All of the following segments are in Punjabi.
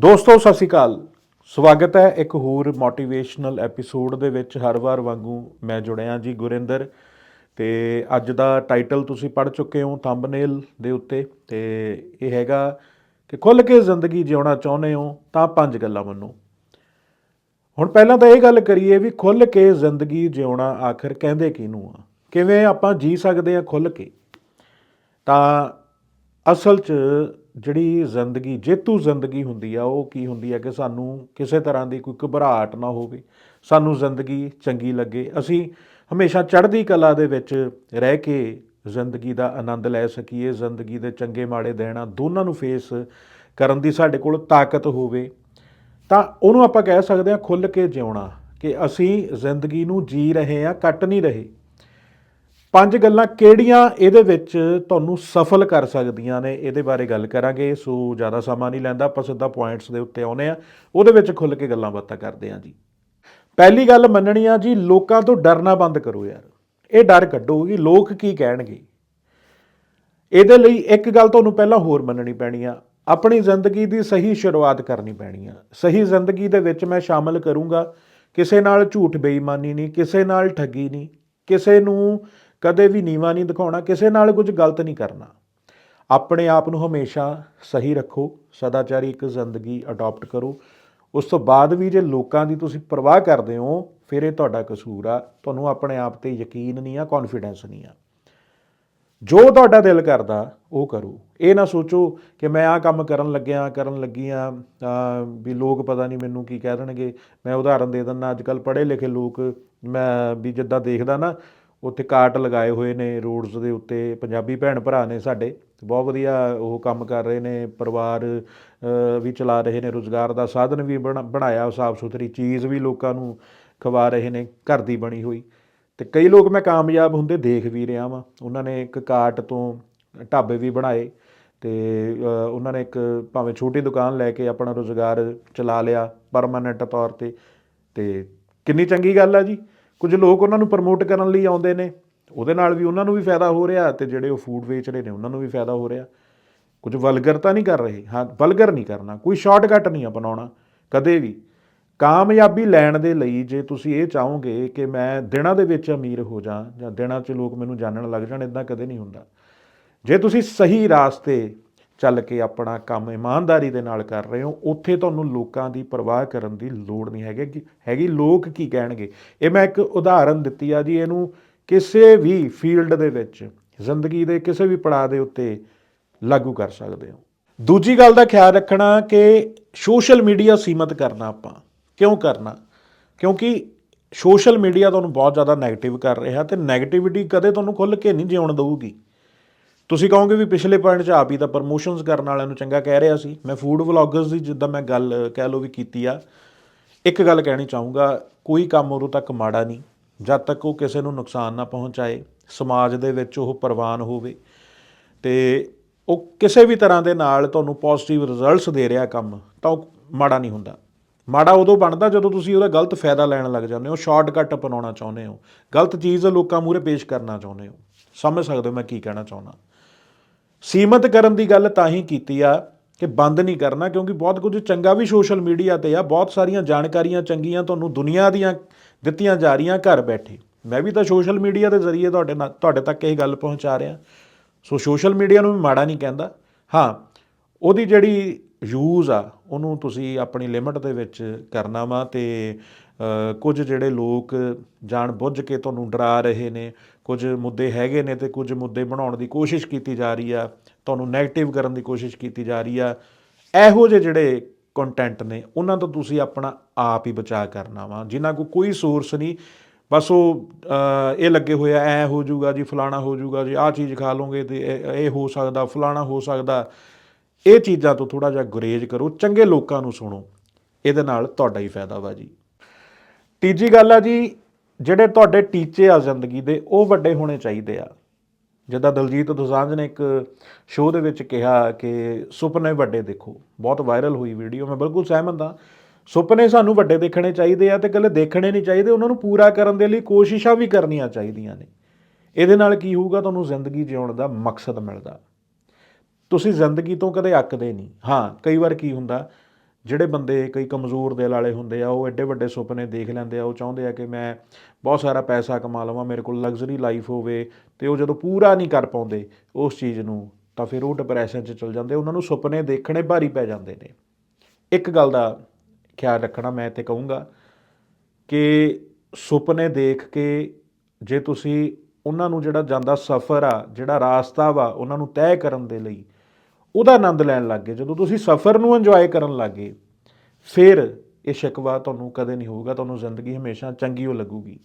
ਦੋਸਤੋ, ਸਤਿ ਸ਼੍ਰੀ ਅਕਾਲ। ਸਵਾਗਤ ਹੈ ਇੱਕ ਹੋਰ ਮੋਟੀਵੇਸ਼ਨਲ ਐਪੀਸੋਡ ਦੇ ਵਿੱਚ। ਹਰ ਵਾਰ ਵਾਂਗੂ ਮੈਂ ਜੁੜਿਆ ਜੀ ਗੁਰਿੰਦਰ। ਤੇ ਅੱਜ ਦਾ ਟਾਈਟਲ ਤੁਸੀਂ ਪੜ੍ਹ ਚੁੱਕੇ ਹੋ ਥੰਬਨੇਲ ਦੇ ਉੱਤੇ। ਤੇ ਇਹ ਹੈਗਾ ਕਿ ਖੁੱਲ੍ਹ ਕੇ ਜ਼ਿੰਦਗੀ ਜਿਉਣਾ ਚਾਹੁੰਦੇ ਹੋ ਤਾਂ ਪੰਜ ਗੱਲਾਂ ਮੰਨੋ। ਹੁਣ ਪਹਿਲਾਂ ਤਾਂ ਇਹ ਗੱਲ ਕਰੀਏ ਵੀ ਖੁੱਲ੍ਹ ਕੇ ਜ਼ਿੰਦਗੀ ਜਿਉਣਾ ਆਖਰ ਕਹਿੰਦੇ ਕਿਹਨੂੰ ਆ? ਕਿਵੇਂ ਆਪਾਂ ਜੀ ਸਕਦੇ ਆ ਖੁੱਲ੍ਹ ਕੇ? ਤਾਂ ਅਸਲ 'ਚ ਜਿਹੜੀ ਜ਼ਿੰਦਗੀ, ਜੇਤੂ ਜ਼ਿੰਦਗੀ ਹੁੰਦੀ ਆ, ਉਹ ਕੀ ਹੁੰਦੀ ਆ ਕਿ ਸਾਨੂੰ ਕਿਸੇ ਤਰ੍ਹਾਂ ਦੀ ਕੋਈ ਘਬਰਾਹਟ ਨਾ ਹੋਵੇ, ਸਾਨੂੰ ਜ਼ਿੰਦਗੀ ਚੰਗੀ ਲੱਗੇ। ਅਸੀਂ ਹਮੇਸ਼ਾ ਚੜ੍ਹਦੀ ਕਲਾ ਦੇ ਵਿੱਚ ਰਹਿ ਕੇ ਜ਼ਿੰਦਗੀ ਦਾ ਆਨੰਦ ਲੈ ਸਕੀਏ, ਜ਼ਿੰਦਗੀ ਦੇ ਚੰਗੇ ਮਾੜੇ ਦਿਨਾਂ ਦੋਨਾਂ ਨੂੰ ਫੇਸ ਕਰਨ ਦੀ ਸਾਡੇ ਕੋਲ ਤਾਕਤ ਹੋਵੇ। ਤਾਂ ਉਹਨੂੰ ਆਪਾਂ ਕਹਿ ਸਕਦੇ ਹਾਂ ਖੁੱਲ੍ਹ ਕੇ ਜਿਉਣਾ ਕਿ ਅਸੀਂ ਜ਼ਿੰਦਗੀ ਨੂੰ ਜੀ ਰਹੇ ਹਾਂ ਕੱਟ ਨਹੀਂ ਰਹੇ। ਪੰਜ ਗੱਲਾਂ ਕਿਹੜੀਆਂ ਇਹਦੇ ਵਿੱਚ ਤੁਹਾਨੂੰ ਸਫਲ ਕਰ ਸਕਦੀਆਂ ਨੇ? ਇਹਦੇ ਬਾਰੇ ਗੱਲ ਕਰਾਂਗੇ। ਸੋ ਜ਼ਿਆਦਾ ਸਮਾਂ ਨਹੀਂ ਲੈਂਦਾ, ਆਪਾਂ ਸਿੱਧਾ ਪੁਆਇੰਟਸ ਦੇ ਉੱਤੇ ਆਉਨੇ ਆ ਉਹਦੇ ਵਿੱਚ ਖੁੱਲ੍ਹ ਕੇ ਗੱਲਾਂ ਬਾਤਾਂ ਕਰਦੇ ਹਾਂ ਜੀ। ਪਹਿਲੀ ਗੱਲ ਮੰਨਣੀ ਆ ਜੀ, ਲੋਕਾਂ ਤੋਂ ਡਰਨਾ ਬੰਦ ਕਰੋ ਯਾਰ। ਇਹ ਡਰ ਕੱਢੋ ਕਿ ਲੋਕ ਕੀ ਕਹਿਣਗੇ? ਇਹਦੇ ਲਈ ਇੱਕ ਗੱਲ ਤੁਹਾਨੂੰ ਪਹਿਲਾਂ ਹੋਰ ਮੰਨਣੀ ਪੈਣੀ ਆ। ਆਪਣੀ ਜ਼ਿੰਦਗੀ ਦੀ ਸਹੀ ਸ਼ੁਰੂਆਤ ਕਰਨੀ ਪੈਣੀ ਆ। ਸਹੀ ਜ਼ਿੰਦਗੀ ਦੇ ਵਿੱਚ ਮੈਂ ਸ਼ਾਮਲ ਕਰੂੰਗਾ। ਕਿਸੇ ਨਾਲ ਝੂਠ ਬੇਈਮਾਨੀ ਨਹੀਂ, ਕਿਸੇ ਨਾਲ ਠੱਗੀ ਨਹੀਂ, ਕਿਸੇ ਨੂੰ ਕਦੇ ਵੀ ਨੀਵਾ ਨਹੀਂ ਦਿਖਾਉਣਾ, ਕਿਸੇ ਨਾਲ ਕੁਝ ਗਲਤ ਨਹੀਂ ਕਰਨਾ। ਆਪਣੇ ਆਪ ਨੂੰ ਹਮੇਸ਼ਾ ਸਹੀ ਰੱਖੋ, ਸਦਾਚਾਰੀ ਇੱਕ ਜ਼ਿੰਦਗੀ ਅਡਾਪਟ ਕਰੋ। ਉਸ ਤੋਂ ਬਾਅਦ ਵੀ ਜੇ ਲੋਕਾਂ ਦੀ ਤੁਸੀਂ ਪਰਵਾਹ ਕਰਦੇ ਹੋ, ਫਿਰ ਇਹ ਤੁਹਾਡਾ ਕਸੂਰ ਆ। ਤੁਹਾਨੂੰ ਆਪਣੇ ਆਪ ਤੇ ਯਕੀਨ ਨਹੀਂ ਆ ਕੌਨਫੀਡੈਂਸ ਨਹੀਂ ਆ। ਜੋ ਤੁਹਾਡਾ ਦਿਲ ਕਰਦਾ, ਉਹ ਕਰੋ। ਇਹ ਨਾ ਸੋਚੋ ਕਿ ਮੈਂ ਆਹ ਕੰਮ ਕਰਨ ਲੱਗਿਆ, ਕਰਨ ਲੱਗੀ ਆ ਵੀ ਲੋਕ ਪਤਾ ਨਹੀਂ ਮੈਨੂੰ ਕੀ ਕਹਿ ਦੇਣਗੇ। ਮੈਂ ਉਦਾਹਰਨ ਦੇ ਦਿੰਦਾ, ਅੱਜ ਕੱਲ ਪੜ੍ਹੇ ਲਿਖੇ ਲੋਕ, ਮੈਂ ਵੀ ਜਿੱਦਾਂ ਦੇਖਦਾ ਨਾ ਉੱਥੇ ਕਾਰਟ ਲਗਾਏ ਹੋਏ ਨੇ ਰੋਡਸ ਦੇ ਉੱਤੇ। ਪੰਜਾਬੀ ਭੈਣ ਭਰਾ ਨੇ ਸਾਡੇ। ਬਹੁਤ ਵਧੀਆ ਉਹ ਕੰਮ ਕਰ ਰਹੇ ਨੇ। ਪਰਿਵਾਰ ਵੀ ਚਲਾ ਰਹੇ ਨੇ। ਰੋਜ਼ਗਾਰ ਦਾ ਸਾਧਨ ਵੀ ਬਣਾ- ਬਣਾਇਆ। ਸਾਫ਼ ਸੁਥਰੀ ਚੀਜ਼ ਵੀ ਲੋਕਾਂ ਨੂੰ ਖਵਾ ਰਹੇ ਨੇ। ਘਰ ਦੀ ਬਣੀ ਹੋਈ। ਤੇ ਕਈ ਲੋਕ ਮੈਂ ਕਾਮਯਾਬ ਹੁੰਦੇ ਦੇਖ ਵੀ ਰਿਹਾ ਵਾਂ। ਉਹਨਾਂ ਨੇ ਇੱਕ ਕਾਰਟ ਤੋਂ ਢਾਬੇ ਵੀ ਬਣਾਏ ਤੇ ਉਹਨਾਂ ਨੇ ਇੱਕ ਭਾਵੇਂ ਛੋਟੀ ਦੁਕਾਨ ਲੈ ਕੇ ਆਪਣਾ ਰੋਜ਼ਗਾਰ ਚਲਾ ਲਿਆ ਪਰਮਾਨੈਂਟ ਤੌਰ ਤੇ। ਤੇ ਕਿੰਨੀ ਚੰਗੀ ਗੱਲ ਆ ਜੀ। ਕੁਝ ਲੋਕ ਉਹਨਾਂ ਨੂੰ ਪ੍ਰਮੋਟ ਕਰਨ ਲਈ ਆਉਂਦੇ ਨੇ। ਉਹਦੇ ਨਾਲ ਵੀ ਉਹਨਾਂ ਨੂੰ ਵੀ ਫਾਇਦਾ ਹੋ ਰਿਹਾ ਤੇ ਜਿਹੜੇ ਉਹ ਫੂਡ ਵੇਚ ਰਹੇ ਨੇ, ਉਹਨਾਂ ਨੂੰ ਵੀ ਫਾਇਦਾ ਹੋ ਰਿਹਾ। ਕੁਝ ਵਲਗਰਤਾ ਨਹੀਂ ਕਰ ਰਹੇ। ਹਾਂ ਵਲਗਰ ਨਹੀਂ ਕਰਨਾ। ਕੋਈ ਸ਼ਾਰਟਕਟ ਨਹੀਂ ਅਪਣਾਉਣਾ, ਕਦੇ ਵੀ। ਕਾਮਯਾਬੀ ਲੈਣ ਦੇ ਲਈ ਜੇ ਤੁਸੀਂ ਇਹ ਚਾਹੋਗੇ ਕਿ ਮੈਂ ਦਿਨਾਂ ਦੇ ਵਿੱਚ ਅਮੀਰ ਹੋ ਜਾ, ਜਾਂ ਦਿਨਾਂ 'ਚ ਲੋਕ ਮੈਨੂੰ ਜਾਣਨ ਲੱਗ ਜਾਣ ਇਦਾਂ ਕਦੇ ਨਹੀਂ ਹੁੰਦਾ। ਜੇ ਤੁਸੀਂ ਸਹੀ ਰਾਸਤੇ ਚੱਲ ਕੇ ਆਪਣਾ ਕੰਮ ਇਮਾਨਦਾਰੀ ਦੇ ਨਾਲ ਕਰ ਰਹੇ ਹੋ, ਉੱਥੇ ਤੁਹਾਨੂੰ ਲੋਕਾਂ ਦੀ ਪਰਵਾਹ ਕਰਨ ਦੀ ਲੋੜ ਨਹੀਂ ਹੈਗੀ ਕਿ ਹੈਗੀ, ਲੋਕ ਕੀ ਕਹਿਣਗੇ? ਇਹ ਮੈਂ ਇੱਕ ਉਦਾਹਰਨ ਦਿੱਤੀ ਆ ਜੀ, ਇਹਨੂੰ ਕਿਸੇ ਵੀ ਫੀਲਡ ਦੇ ਵਿੱਚ, ਜ਼ਿੰਦਗੀ ਦੇ ਕਿਸੇ ਵੀ ਪੜਾਅ ਦੇ ਉੱਤੇ ਲਾਗੂ ਕਰ ਸਕਦੇ ਹੋ। ਦੂਜੀ ਗੱਲ ਦਾ ਖਿਆਲ ਰੱਖਣਾ ਕਿ ਸੋਸ਼ਲ ਮੀਡੀਆ ਸੀਮਤ ਕਰਨਾ ਆਪਾਂ। ਕਿਉਂ ਕਰਨਾ? ਕਿਉਂਕਿ ਸੋਸ਼ਲ ਮੀਡੀਆ ਤੁਹਾਨੂੰ ਬਹੁਤ ਜ਼ਿਆਦਾ 네ਗੇਟਿਵ ਕਰ ਰਿਹਾ ਤੇ 네ਗੇਟਿਵਿਟੀ ਕਦੇ ਤੁਹਾਨੂੰ ਖੁੱਲ੍ਹ ਕੇ ਨਹੀਂ ਜਿਉਣ ਦਊਗੀ। ਤੁਸੀਂ ਕਹੋਗੇ ਵੀ ਪਿਛਲੇ ਪੁਆਇੰਟ 'ਚ ਆਪ ਹੀ ਤਾਂ ਪ੍ਰਮੋਸ਼ਨਸ ਕਰਨ ਵਾਲਿਆਂ ਨੂੰ ਚੰਗਾ ਕਹਿ ਰਿਹਾ ਸੀ। ਮੈਂ ਫੂਡ ਵਲੌਗਰਸ ਦੀ ਜਿੱਦਾਂ ਮੈਂ ਗੱਲ, ਕਹਿ ਲਓ ਵੀ ਕੀਤੀ ਆ, ਇੱਕ ਗੱਲ ਕਹਿਣੀ ਚਾਹੂੰਗਾ, ਕੋਈ ਕੰਮ ਉਦੋਂ ਤੱਕ ਮਾੜਾ ਨਹੀਂ, ਜਦ ਤੱਕ ਉਹ ਕਿਸੇ ਨੂੰ ਨੁਕਸਾਨ ਨਾ ਪਹੁੰਚਾਏ, ਸਮਾਜ ਦੇ ਵਿੱਚ ਉਹ ਪ੍ਰਵਾਨ ਹੋਵੇ ਤੇ ਉਹ ਕਿਸੇ ਵੀ ਤਰ੍ਹਾਂ ਦੇ ਨਾਲ ਤੁਹਾਨੂੰ ਪੋਜ਼ਿਟਿਵ ਰਿਜ਼ਲਟਸ ਦੇ ਰਿਹਾ ਕੰਮ, ਤਾਂ ਉਹ ਮਾੜਾ ਨਹੀਂ ਹੁੰਦਾ। ਮਾੜਾ ਉਦੋਂ ਬਣਦਾ ਜਦੋਂ ਤੁਸੀਂ ਉਹਦਾ ਗਲਤ ਫਾਇਦਾ ਲੈਣ ਲੱਗ ਜਾਂਦੇ ਹੋ ਸ਼ਾਰਟਕਟ ਅਪਣਾਉਣਾ ਚਾਹੁੰਦੇ ਹੋ, ਗਲਤ ਚੀਜ਼ ਲੋਕਾਂ ਮੂਹਰੇ ਪੇਸ਼ ਕਰਨਾ ਚਾਹੁੰਦੇ ਹੋ। ਸਮਝ ਸਕਦੇ ਹੋ ਮੈਂ ਕੀ ਕਹਿਣਾ ਚਾਹੁੰਦਾ। ਸੀਮਤ ਕਰਨ ਦੀ ਗੱਲ ਤਾਂ ਹੀ ਕੀਤੀ ਆ ਕਿ ਬੰਦ ਨਹੀਂ ਕਰਨਾ, ਕਿਉਂਕਿ ਬਹੁਤ ਕੁਝ ਚੰਗਾ ਵੀ ਸੋਸ਼ਲ ਮੀਡੀਆ ਤੇ ਆ, ਬਹੁਤ ਸਾਰੀਆਂ ਜਾਣਕਾਰੀਆਂ ਚੰਗੀਆਂ ਤੁਹਾਨੂੰ ਦੁਨੀਆ ਦੀਆਂ ਦਿੱਤੀਆਂ ਜਾ ਰਹੀਆਂ ਘਰ ਬੈਠੇ। ਮੈਂ ਵੀ ਤਾਂ ਸੋਸ਼ਲ ਮੀਡੀਆ ਦੇ ਜ਼ਰੀਏ ਤੁਹਾਡੇ ਨਾਲ, ਤੁਹਾਡੇ ਤੱਕ ਇਹ ਗੱਲ ਪਹੁੰਚਾ ਰਿਹਾ। ਸੋ ਸੋਸ਼ਲ ਮੀਡੀਆ ਨੂੰ ਵੀ ਮਾੜਾ ਨਹੀਂ ਕਹਿੰਦਾ। ਹਾਂ, ਉਹਦੀ ਜਿਹੜੀ ਯੂਜ਼ ਆ, ਉਹਨੂੰ ਤੁਸੀਂ ਆਪਣੀ ਲਿਮਟ ਦੇ ਵਿੱਚ ਕਰਨਾ ਵਾ ਤੇ ਕੁਝ ਜਿਹੜੇ ਲੋਕ ਜਾਣ ਬੁੱਝ ਕੇ ਤੁਹਾਨੂੰ ਡਰਾ ਰਹੇ ਨੇ, ਕੁਝ ਮੁੱਦੇ ਹੈਗੇ ਨੇ ਤੇ ਕੁਝ ਮੁੱਦੇ ਬਣਾਉਣ ਦੀ ਕੋਸ਼ਿਸ਼ ਕੀਤੀ ਜਾ ਰਹੀ ਆ, ਤੁਹਾਨੂੰ 네ਗੇਟਿਵ ਕਰਨ ਦੀ ਕੋਸ਼ਿਸ਼ ਕੀਤੀ ਜਾ ਰਹੀ ਆ, ਇਹੋ ਜਿਹੇ ਜਿਹੜੇ ਕੰਟੈਂਟ ਨੇ, ਉਹਨਾਂ ਤੋਂ ਤੁਸੀਂ ਆਪਣਾ ਆਪ ਹੀ ਬਚਾਅ ਕਰਨਾ ਵਾ ਜਿਨ੍ਹਾਂ ਕੋ ਕੋਈ ਸੋਰਸ ਨਹੀਂ, ਬਸ ਉਹ ਇਹ ਲੱਗੇ ਹੋਏ ਆ ਐ ਹੋ ਜਾਊਗਾ ਜੀ, ਫਲਾਣਾ ਹੋ ਜਾਊਗਾ ਜੀ, ਆਹ ਚੀਜ਼ ਖਾ ਲਓਗੇ ਤੇ ਇਹ ਇਹ ਹੋ ਸਕਦਾ, ਫਲਾਣਾ ਹੋ ਸਕਦਾ। ਇਹ ਚੀਜ਼ਾਂ ਤੋਂ ਥੋੜਾ ਜਿਹਾ ਗੁਰੇਜ਼ ਕਰੋ, ਚੰਗੇ ਲੋਕਾਂ ਨੂੰ ਸੁਣੋ, ਇਹਦੇ ਨਾਲ ਤੁਹਾਡਾ ਹੀ ਫਾਇਦਾ ਵਾ ਜੀ। ਤੀਜੀ ਗੱਲ ਆ ਜੀ, ਜਿਹੜੇ ਤੁਹਾਡੇ ਟੀਚੇ ਆ ਜ਼ਿੰਦਗੀ ਦੇ, ਉਹ ਵੱਡੇ ਹੋਣੇ ਚਾਹੀਦੇ ਆ। ਜਿੱਦਾਂ ਦਲਜੀਤ ਦੋਸਾਂਝ ਨੇ ਇੱਕ ਸ਼ੋਅ ਦੇ ਵਿੱਚ ਕਿਹਾ ਕਿ ਸੁਪਨੇ ਵੱਡੇ ਦੇਖੋ। ਬਹੁਤ ਵਾਇਰਲ ਹੋਈ ਵੀਡੀਓ, ਮੈਂ ਬਿਲਕੁਲ ਸਹਿਮਤ ਹਾਂ। ਸੁਪਨੇ ਸਾਨੂੰ ਵੱਡੇ ਦੇਖਣੇ ਚਾਹੀਦੇ ਆ ਤੇ ਇਕੱਲੇ ਦੇਖਣੇ ਨਹੀਂ ਚਾਹੀਦੇ, ਉਹਨਾਂ ਨੂੰ ਪੂਰਾ ਕਰਨ ਦੇ ਲਈ ਕੋਸ਼ਿਸ਼ਾਂ ਵੀ ਕਰਨੀਆਂ ਚਾਹੀਦੀਆਂ ਨੇ। ਇਹਦੇ ਨਾਲ ਕੀ ਹੋਊਗਾ, ਤੁਹਾਨੂੰ ਜ਼ਿੰਦਗੀ ਜਿਉਣ ਦਾ ਮਕਸਦ ਮਿਲਦਾ। ਤੁਸੀਂ ਜ਼ਿੰਦਗੀ ਤੋਂ ਕਦੇ ਅੱਕਦੇ ਨਹੀਂ। ਹਾਂ, ਕਈ ਵਾਰ ਕੀ ਹੁੰਦਾ ਜਿਹੜੇ ਬੰਦੇ ਕਈ ਕਮਜ਼ੋਰ ਦਿਲ ਵਾਲੇ ਹੁੰਦੇ ਆ, ਉਹ ਐਡੇ ਵੱਡੇ ਸੁਪਨੇ ਦੇਖ ਲੈਂਦੇ ਆ, ਉਹ ਚਾਹੁੰਦੇ ਆ ਕਿ ਮੈਂ ਬਹੁਤ ਸਾਰਾ ਪੈਸਾ ਕਮਾ ਲਵਾਂ, ਮੇਰੇ ਕੋਲ ਲਗਜ਼ਰੀ ਲਾਈਫ ਹੋਵੇ ਤੇ ਉਹ ਜਦੋਂ ਪੂਰਾ ਨਹੀਂ ਕਰ ਪਾਉਂਦੇ ਉਸ ਚੀਜ਼ ਨੂੰ, ਤਾਂ ਫਿਰ ਉਹ ਡਿਪਰੈਸ਼ਨ 'ਚ ਚਲ ਜਾਂਦੇ, ਉਹਨਾਂ ਨੂੰ ਸੁਪਨੇ ਦੇਖਣੇ ਭਾਰੀ ਪੈ ਜਾਂਦੇ ਨੇ। ਇੱਕ ਗੱਲ ਦਾ ਖਿਆਲ ਰੱਖਣਾ ਮੈਂ ਤੇ ਕਹੂੰਗਾ ਕਿ ਸੁਪਨੇ ਦੇਖ ਕੇ ਜੇ ਤੁਸੀਂ ਉਹਨਾਂ ਨੂੰ ਜਿਹੜਾ ਜਾਂਦਾ ਸਫ਼ਰ ਆ, ਜਿਹੜਾ ਰਾਸਤਾ ਵਾ, ਉਹਨਾਂ ਨੂੰ ਤੈਅ ਕਰਨ ਦੇ ਲਈ ਉਹਦਾ ਆਨੰਦ ਲੈਣ ਲੱਗ ਗਏ। ਜਦੋਂ ਤੁਸੀਂ ਸਫ਼ਰ ਨੂੰ ਇੰਜੋਏ ਕਰਨ ਲੱਗ ਗਏ, ਫਿਰ ਇਹ ਸ਼ਿਕਵਾ ਤੁਹਾਨੂੰ ਕਦੇ ਨਹੀਂ ਹੋਊਗਾ, ਤੁਹਾਨੂੰ ਜ਼ਿੰਦਗੀ ਹਮੇਸ਼ਾ ਚੰਗੀ ਹੋ ਲੱਗੂਗੀ।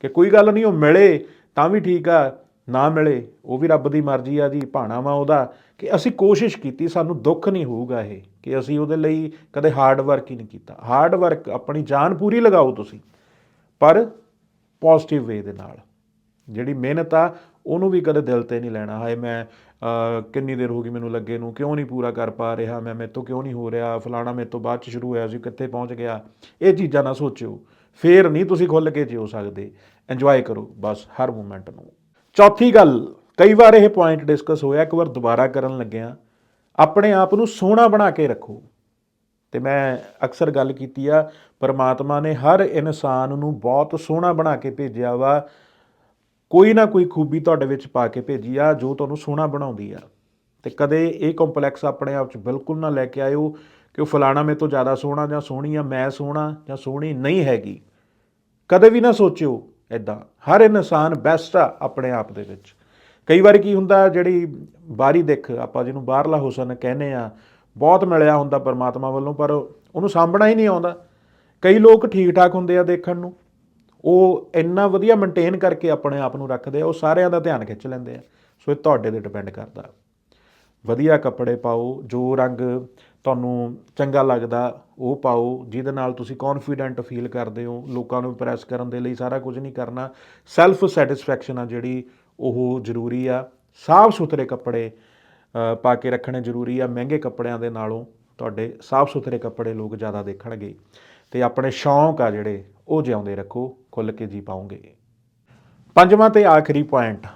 ਕਿ ਕੋਈ ਗੱਲ ਨਹੀਂ, ਉਹ ਮਿਲੇ ਤਾਂ ਵੀ ਠੀਕ ਆ, ਨਾ ਮਿਲੇ, ਉਹ ਵੀ ਰੱਬ ਦੀ ਮਰਜ਼ੀ ਆ ਜੀ, ਭਾਣਾ ਵਾ ਉਹਦਾ, ਕਿ ਅਸੀਂ ਕੋਸ਼ਿਸ਼ ਕੀਤੀ, ਸਾਨੂੰ ਦੁੱਖ ਨਹੀਂ ਹੋਊਗਾ ਇਹ, ਕਿ ਅਸੀਂ ਉਹਦੇ ਲਈ ਕਦੇ ਹਾਰਡ ਵਰਕ ਹੀ ਨਹੀਂ ਕੀਤਾ। ਹਾਰਡ ਵਰਕ ਆਪਣੀ ਜਾਨ ਪੂਰੀ ਲਗਾਓ ਤੁਸੀਂ, ਪਰ ਪੋਜ਼ਿਟਿਵ ਵੇ ਦੇ ਨਾਲ। ਜਿਹੜੀ ਮਿਹਨਤ ਆ, ਉਹਨੂੰ ਵੀ ਕਦੇ ਦਿਲ ਤੇ ਨਹੀਂ ਲੈਣਾ। ਹਾਏ, ਮੈਂ ਕਿੰਨੀ ਦੇਰ ਹੋ ਗਈ ਮੈਨੂੰ ਲੱਗੇ ਨੂੰ? ਕਿਉਂ ਨਹੀਂ ਪੂਰਾ ਕਰ ਪਾ ਰਿਹਾ? ਮੈਂ ਮੇਰੇ ਤੋਂ ਕਿਉਂ ਨਹੀਂ ਹੋ ਰਿਹਾ? ਫਲਾਣਾ ਮੇਰੇ ਤੋਂ ਬਾਅਦ ਚ ਸ਼ੁਰੂ ਹੋਇਆ ਸੀ, ਕਿੱਥੇ ਪਹੁੰਚ ਗਿਆ? ਇਹ ਚੀਜ਼ਾਂ ਨਾ ਸੋਚਿਓ। ਫੇਰ ਨਹੀਂ ਤੁਸੀਂ ਖੁੱਲ ਕੇ ਜਿਓ ਸਕਦੇ। ਇੰਜੋਏ ਕਰੋ, ਬਸ ਹਰ ਮੂਮੈਂਟ ਨੂੰ। ਚੌਥੀ ਗੱਲ, ਕਈ ਵਾਰ ਇਹ ਪੁਆਇੰਟ ਡਿਸਕਸ ਹੋਇਆ, ਇੱਕ ਵਾਰ ਦੁਬਾਰਾ ਕਰਨ ਲੱਗਿਆ। ਆਪਣੇ ਆਪ ਨੂੰ ਸੋਹਣਾ ਬਣਾ ਕੇ ਰੱਖੋ। ਤੇ ਮੈਂ ਅਕਸਰ ਗੱਲ ਕੀਤੀ ਆ, ਪਰਮਾਤਮਾ ਨੇ ਹਰ ਇਨਸਾਨ ਨੂੰ ਬਹੁਤ ਸੋਹਣਾ ਬਣਾ ਕੇ ਭੇਜਿਆ ਵਾ। ਕੋਈ ਨਾ ਕੋਈ ਖੂਬੀ ਤੁਹਾਡੇ ਵਿੱਚ ਪਾ ਕੇ ਭੇਜੀ ਆ, ਜੋ ਤੁਹਾਨੂੰ ਸੋਹਣਾ ਬਣਾਉਂਦੀ ਆ। ਤੇ ਕਦੇ ਇਹ ਕੰਪਲੈਕਸ ਆਪਣੇ ਆਪ 'ਚ ਬਿਲਕੁਲ ਨਾ ਲੈ ਕੇ ਆਇਓ ਕਿ ਉਹ ਫਲਾਣਾ ਮੇਰੇ ਤੋਂ ਜ਼ਿਆਦਾ ਸੋਹਣਾ ਜਾਂ ਸੋਹਣੀ ਆ, ਮੈਂ ਸੋਹਣਾ ਜਾਂ ਸੋਹਣੀ ਨਹੀਂ ਹੈਗੀ। ਕਦੇ ਵੀ ਨਾ ਸੋਚਿਓ ਐਦਾਂ ਹਰ ਇਨਸਾਨ ਬੈਸਟ ਆ ਆਪਣੇ ਆਪ ਦੇ ਵਿੱਚ। ਕਈ ਵਾਰ ਕੀ ਹੁੰਦਾ, ਜਿਹੜੀ ਬਾਹਰੀ ਦਿੱਖ, ਆਪਾਂ ਜਿਹਨੂੰ ਬਾਹਰਲਾ ਹੁਸਨ ਕਹਿੰਦੇ ਆ, ਬਹੁਤ ਮਿਲਿਆ ਹੁੰਦਾ ਪਰਮਾਤਮਾ ਵੱਲੋਂ, ਪਰ ਉਹਨੂੰ ਸਾਂਭਣਾ ਹੀ ਨਹੀਂ ਆਉਂਦਾ। ਕਈ ਲੋਕ ਠੀਕ ਠਾਕ ਹੁੰਦੇ ਆ ਦੇਖਣ ਨੂੰ। ਉਹ ਇੰਨਾ ਵਧੀਆ ਮੇਨਟੇਨ ਕਰਕੇ ਆਪਣੇ ਆਪ ਨੂੰ ਰੱਖਦੇ ਆ, ਉਹ ਸਾਰਿਆਂ ਦਾ ਧਿਆਨ ਖਿੱਚ ਲੈਂਦੇ ਆ। ਸੋ ਇਹ ਤੁਹਾਡੇ ਤੇ ਡਿਪੈਂਡ ਕਰਦਾ। ਵਧੀਆ ਕੱਪੜੇ ਪਾਓ, ਜੋ ਰੰਗ ਤੁਹਾਨੂੰ ਚੰਗਾ ਲੱਗਦਾ, ਉਹ ਪਾਓ, ਜਿਹਦੇ ਨਾਲ ਤੁਸੀਂ ਕੌਨਫੀਡੈਂਟ ਫੀਲ ਕਰਦੇ ਹੋ, ਲੋਕਾਂ ਨੂੰ ਇੰਪ੍ਰੈਸ ਕਰਨ ਦੇ ਲਈ ਸਾਰਾ ਕੁਝ ਨਹੀਂ ਕਰਨਾ। ਸੈਲਫ ਸੈਟੀਸਫੈਕਸ਼ਨ ਆ ਜਿਹੜੀ, ਉਹ ਜ਼ਰੂਰੀ ਆ। ਸਾਫ਼ ਸੁਥਰੇ ਕੱਪੜੇ ਪਾ ਕੇ ਰੱਖਣੇ ਜ਼ਰੂਰੀ ਆ। ਮਹਿੰਗੇ ਕੱਪੜਿਆਂ ਦੇ ਨਾਲੋਂ ਤੁਹਾਡੇ ਸਾਫ਼ ਸੁਥਰੇ ਕੱਪੜੇ ਲੋਕ ਜ਼ਿਆਦਾ ਦੇਖਣਗੇ। ਤੇ ਆਪਣੇ ਸ਼ੌਂਕ ਆ ਜਿਹੜੇ, ਉਹ ਜਿਉਂਦੇ ਰੱਖੋ। ਖੁੱਲ ਕੇ ਜੀ ਪਾਉਂਗੇ। ਪੰਜਵਾਂ ਤੇ ਆਖਰੀ ਪੁਆਇੰਟ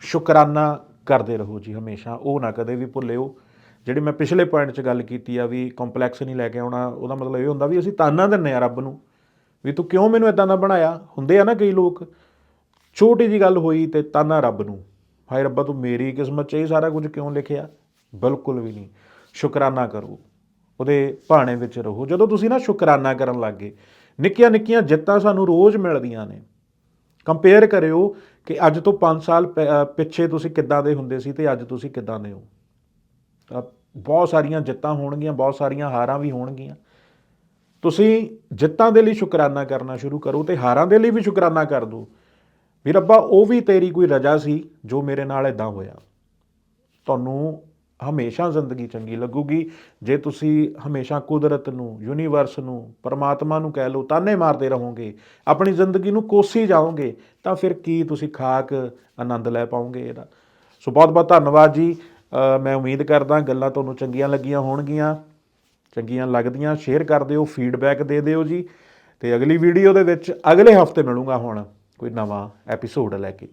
ਸ਼ੁਕਰਾਨਾ ਕਰਦੇ ਰਹੋ ਜੀ ਹਮੇਸ਼ਾ। ਉਹ ਨਾ ਕਦੇ ਵੀ ਭੁੱਲਿਓ। ਜਿਹੜੀ ਮੈਂ ਪਿਛਲੇ ਪੁਆਇੰਟ 'ਚ ਗੱਲ ਕੀਤੀ ਆ ਵੀ ਕੰਪਲੈਕਸ ਨਹੀਂ ਲੈ ਕੇ ਆਉਣਾ, ਉਹਦਾ ਮਤਲਬ ਇਹ ਹੁੰਦਾ ਵੀ ਅਸੀਂ ਤਾਨਾ ਦਿੰਨੇ ਆ ਰੱਬ ਨੂੰ। ਵੀ ਤੂੰ ਕਿਉਂ ਮੈਨੂੰ ਇਦਾਂ ਦਾ ਬਣਾਇਆ? ਹੁੰਦੇ ਆ ਨਾ ਕਈ ਲੋਕ। ਛੋਟੀ ਜੀ ਗੱਲ ਹੋਈ ਤੇ ਤਾਨਾ ਰੱਬ ਨੂੰ। ਹਾਏ ਰੱਬਾ, ਤੂੰ ਮੇਰੀ ਕਿਸਮਤ 'ਚ ਇਹ ਸਾਰਾ ਕੁਝ ਕਿਉਂ ਲਿਖਿਆ? ਬਿਲਕੁਲ ਵੀ ਨਹੀਂ। ਸ਼ੁਕਰਾਨਾ ਕਰੋ। ਉਹਦੇ ਭਾਣੇ ਵਿੱਚ ਰਹੋ। ਜਦੋਂ ਤੁਸੀਂ ਨਾ ਸ਼ੁਕਰਾਨਾ ਕਰਨ ਲੱਗੇ ਨਿੱਕੀਆਂ ਨਿੱਕੀਆਂ ਜਿੱਤਾਂ ਸਾਨੂੰ ਰੋਜ਼ ਮਿਲਦੀਆਂ ਨੇ। ਕੰਪੇਅਰ ਕਰਿਓ ਕਿ ਅੱਜ ਤੋਂ 5 ਸਾਲ ਪਿੱਛੇ ਤੁਸੀਂ ਕਿੱਦਾਂ ਦੇ ਹੁੰਦੇ ਸੀ ਤੇ ਅੱਜ ਤੁਸੀਂ ਕਿੱਦਾਂ ਦੇ ਹੋ। ਬਹੁਤ ਸਾਰੀਆਂ ਜਿੱਤਾਂ ਹੋਣਗੀਆਂ, ਬਹੁਤ ਸਾਰੀਆਂ ਹਾਰਾਂ ਵੀ ਹੋਣਗੀਆਂ। ਤੁਸੀਂ ਜਿੱਤਾਂ ਦੇ ਲਈ ਸ਼ੁਕਰਾਨਾ ਕਰਨਾ ਸ਼ੁਰੂ ਕਰੋ ਤੇ ਹਾਰਾਂ ਦੇ ਲਈ ਵੀ ਸ਼ੁਕਰਾਨਾ ਕਰ ਦਿਓ। ਵੀ ਰੱਬਾ, ਉਹ ਵੀ ਤੇਰੀ ਕੋਈ ਰਜਾ ਸੀ ਜੋ ਮੇਰੇ ਨਾਲ ਇਦਾਂ ਹੋਇਆ। ਤੁਹਾਨੂੰ ਹਮੇਸ਼ਾ ਜ਼ਿੰਦਗੀ ਚੰਗੀ ਲੱਗੂਗੀ। ਜੇ ਤੁਸੀਂ ਹਮੇਸ਼ਾ ਕੁਦਰਤ ਨੂੰ ਯੂਨੀਵਰਸ ਨੂੰ, ਪਰਮਾਤਮਾ ਨੂੰ ਕਹਿ ਲਓ, ਤਾਨੇ ਮਾਰਦੇ ਰਹੋਗੇ, ਆਪਣੀ ਜ਼ਿੰਦਗੀ ਨੂੰ ਕੋਸੀ ਜਾਓਗੇ, ਤਾਂ ਫਿਰ ਕੀ ਤੁਸੀਂ ਖਾਕ ਆਨੰਦ ਲੈ ਪਾਓਗੇ ਇਹਦਾ? ਸੋ ਬਹੁਤ ਬਹੁਤ ਧੰਨਵਾਦ ਜੀ। ਮੈਂ ਉਮੀਦ ਕਰਦਾ ਗੱਲਾਂ ਤੁਹਾਨੂੰ ਚੰਗੀਆਂ ਲੱਗੀਆਂ ਹੋਣਗੀਆਂ। ਚੰਗੀਆਂ ਲੱਗਦੀਆਂ ਸ਼ੇਅਰ ਕਰ ਦਿਓ ਫੀਡਬੈਕ ਦੇ ਦਿਓ ਜੀ। ਤੇ ਅਗਲੀ ਵੀਡੀਓ ਦੇ ਵਿੱਚ ਅਗਲੇ ਹਫ਼ਤੇ ਮਿਲੂੰਗਾ ਹੁਣ ਕੋਈ ਨਵਾਂ ਐਪੀਸੋਡ ਲੈ ਕੇ।